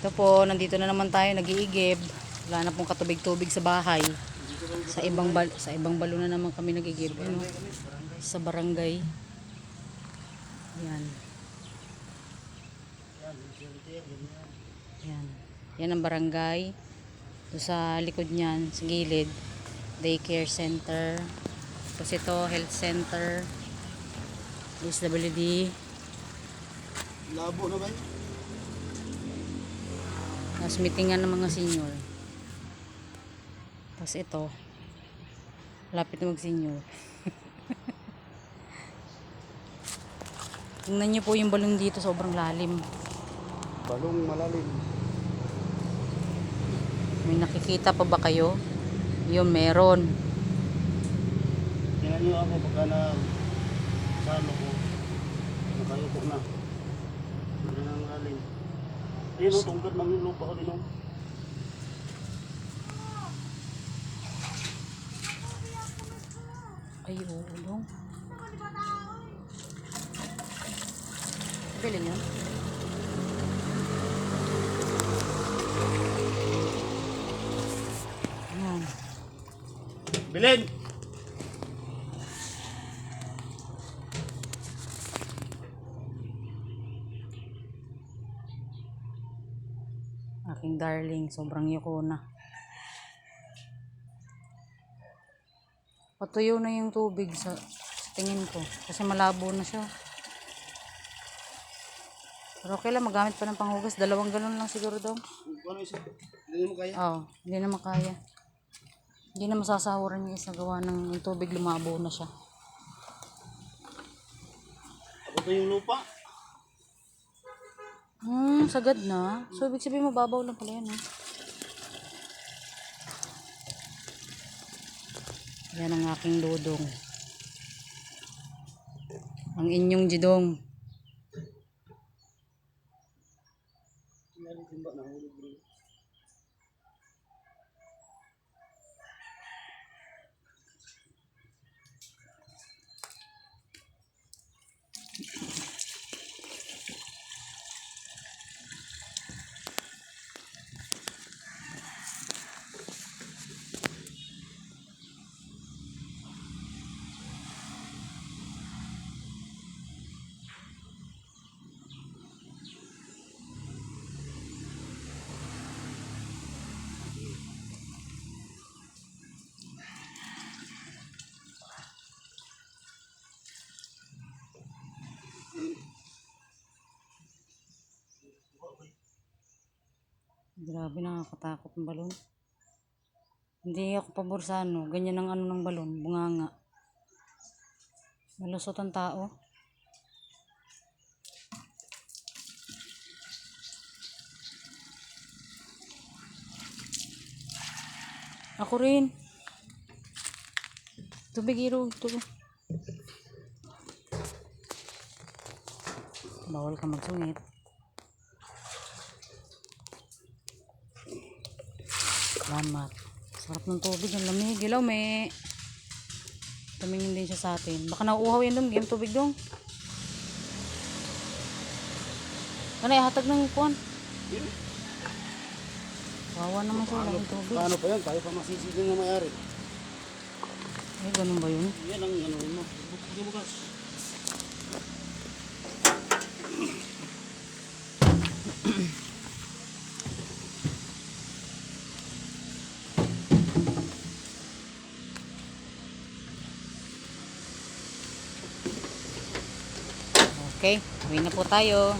Ito po, nandito na naman tayo, nag-iigib. Wala na pong katubig-tubig sa bahay. Sa ibang bal sa ibang balo na naman kami nag-iigib. Ano? Sa barangay. Yan. Yan. Yan ang barangay. Doon sa likod niyan, sa gilid, daycare center. Tapos ito, health center. DSWD. Labo na ba yun? Tapos meetingan ng mga senior. Tapos ito, lapit na mag-senior. Tingnan niyo po yung balon dito, sobrang lalim. Balong malalim. May nakikita pa ba kayo? Yung meron. Tingnan nyo ako pagka na salo ko. Nakayuko na. Hindi na ngalim. Ayun o, tungkad ng lupa ko din o. Ay, oo, dong. Bilhin yun? Ayan. Bilin! Aking darling, sobrang yuko na. Patuyo na yung tubig sa, sa tingin ko. Kasi malabo na siya. Pero okay lang, magamit pa ng panghugas. Dalawang galon lang siguro daw. Ano isa? Hindi mo kaya? Oo, hindi na makaya. Hindi na masasahuran yung isa gawa ng tubig lumabo na siya. Ako to yung lupa. Hmm, sagad na. So, ibig sabihin mababaw lang pala yan, ha? Yan ang aking dudong. Ang inyong jidong. Tingnan timba na hulog Grabe, nakakatakot ng balon. Hindi ako pabor sa ano. Ganyan ang ano ng balon. Bunganga. Malusot ang tao. Ako rin. Tubig, Iro. Tubig. Bawal ka magsungit. Salamat. Sarap ng tubig. Ang lamig. Ilaw, may... Tumingin din siya sa atin. Baka nauuhaw yan dong. Game tubig dong. Ano, ihatag ng kuwan. Wawa naman siya. Laking tubig. Paano pa yan? Tayo pa masisili na mayari. Ay, ganun ba yun? Yan ang ano mo. Bukas. Okay. Uwi na po tayo.